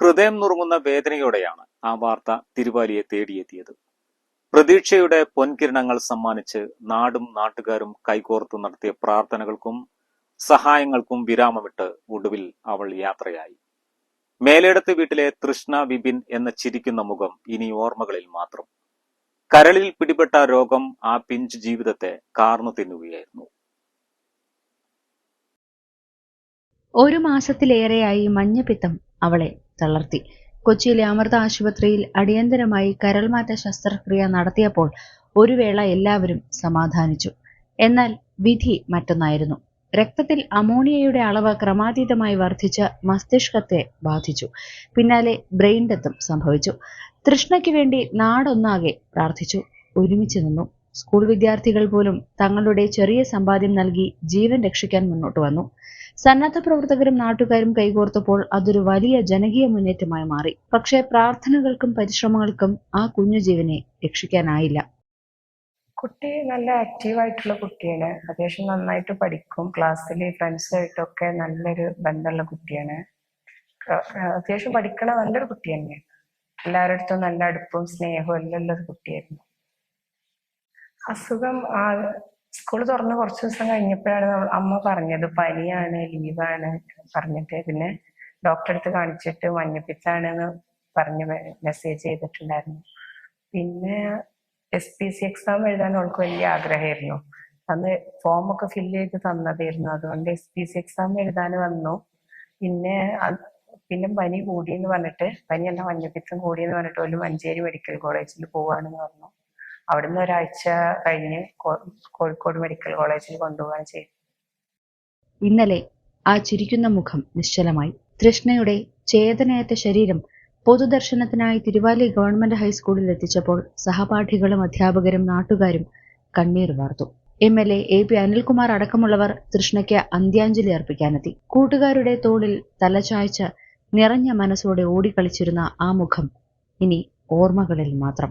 ഹൃദയം നുറുങ്ങുന്ന വേദനയോടെയാണ് ആ വാർത്ത തിരുവാലിയെ തേടിയെത്തിയത്. പ്രതീക്ഷയുടെ പൊൻകിരണങ്ങൾ സമ്മാനിച്ച് നാടും നാട്ടുകാരും കൈകോർത്തു നടത്തിയ പ്രാർത്ഥനകൾക്കും സഹായങ്ങൾക്കും വിരാമമിട്ട് ഒടുവിൽ അവൾ യാത്രയായി. മേലേടത്ത് വീട്ടിലെ തൃഷ്ണ വിപിൻ എന്ന ചിരിക്കുന്ന മുഖം ഇനി ഓർമ്മകളിൽ മാത്രം. കരളിൽ പിടിപെട്ട രോഗം ആ പിഞ്ച് ജീവിതത്തെ കാർന്നു തിന്നുകയായിരുന്നു. ഒരു മാസത്തിലേറെയായി മഞ്ഞപ്പിത്തം അവളെ തളർത്തി. കൊച്ചിയിലെ അമൃത ആശുപത്രിയിൽ അടിയന്തരമായി കരൾമാറ്റ ശസ്ത്രക്രിയ നടത്തിയപ്പോൾ ഒരു വേള എല്ലാവരും സമാധാനിച്ചു. എന്നാൽ വിധി മറ്റൊന്നായിരുന്നു. രക്തത്തിൽ അമോണിയയുടെ അളവ് ക്രമാതീതമായി വർദ്ധിച്ച് മസ്തിഷ്കത്തെ ബാധിച്ചു. പിന്നാലെ ബ്രെയിൻ ഡെത്തും സംഭവിച്ചു. തൃഷ്ണയ്ക്ക് വേണ്ടി നാടൊന്നാകെ പ്രാർത്ഥിച്ചു. ഒരുമിച്ച് നിന്നു. സ്കൂൾ വിദ്യാർത്ഥികൾ പോലും തങ്ങളുടെ ചെറിയ സമ്പാദ്യം നൽകി ജീവൻ രക്ഷിക്കാൻ മുന്നോട്ട് വന്നു. സന്നദ്ധ പ്രവർത്തകരും നാട്ടുകാരും കൈകോർത്തപ്പോൾ അതൊരു വലിയ ജനകീയ മുന്നേറ്റമായി മാറി. പക്ഷേ പ്രാർത്ഥനകൾക്കും പരിശ്രമങ്ങൾക്കും ആ കുഞ്ഞു ജീവനെ രക്ഷിക്കാനായില്ല. കുട്ടി നല്ല ആക്റ്റീവ് ആയിട്ടുള്ള കുട്ടിയാണ്. അത്യാവശ്യം നന്നായിട്ട് പഠിക്കും. ക്ലാസ്സിൽ ഫ്രണ്ട്സായിട്ടൊക്കെ നല്ലൊരു ബന്ധമുള്ള കുട്ടിയാണ്. അത്യാവശ്യം പഠിക്കണ നല്ലൊരു കുട്ടി തന്നെയാണ് എല്ലാവരുടെ അടുത്തും നല്ല അടുപ്പവും സ്നേഹവും എല്ലാം ഉള്ളൊരു കുട്ടിയായിരുന്നു. അസുഖം സ്കൂൾ തുറന്ന് കുറച്ച് ദിവസം കഴിഞ്ഞപ്പോഴാണ് അമ്മ പറഞ്ഞത് പനിയാണ് ലീവാണ് പറഞ്ഞിട്ട്. പിന്നെ ഡോക്ടറെ അടുത്ത് കാണിച്ചിട്ട് മഞ്ഞപ്പിത്താണെന്ന് പറഞ്ഞ് മെസ്സേജ് ചെയ്തിട്ടുണ്ടായിരുന്നു. പിന്നെ എസ് പി സി എക്സാം എഴുതാൻ അവൾക്ക് വലിയ ആഗ്രഹമായിരുന്നു. അന്ന് ഫോം ഒക്കെ ഫില്ല് ചെയ്ത് തന്നതായിരുന്നു. അതുകൊണ്ട് എസ് പി സി എക്സാം എഴുതാൻ വന്നു. പിന്നെ പിന്നെ പനി കൂടിയെന്ന് പറഞ്ഞിട്ട് പനിയല്ല മഞ്ഞപ്പിത്തം കൂടിയെന്ന് പറഞ്ഞിട്ട് ഒരു മഞ്ചേരി മെഡിക്കൽ കോളേജിൽ പോവാണെന്ന് പറഞ്ഞു. അവിടുന്ന് ഒരാഴ്ച കഴിഞ്ഞ് കോഴിക്കോട് മെഡിക്കൽ കോളേജിൽ കൊണ്ടുപോകാൻ ചെയ്തു. ഇന്നലെ ആ ചിരിക്കുന്ന മുഖം നിശ്ചലമായി. തൃഷ്ണയുടെ ചേതനയത്തെ ശരീരം പൊതുദർശനത്തിനായി തിരുവാലി ഗവൺമെന്റ് ഹൈസ്കൂളിൽ എത്തിച്ചപ്പോൾ സഹപാഠികളും അധ്യാപകരും നാട്ടുകാരും കണ്ണീർ വാർത്തു. M L A A P Anilkumar അടക്കമുള്ളവർ തൃഷ്ണയ്ക്ക് അന്ത്യാഞ്ജലി അർപ്പിക്കാനെത്തി. കൂട്ടുകാരുടെ തോളിൽ തലചായ്ച്ച നിറഞ്ഞ മനസ്സോടെ ഓടിക്കളിച്ചിരുന്ന ആ മുഖം ഇനി ഓർമ്മകളിൽ മാത്രം.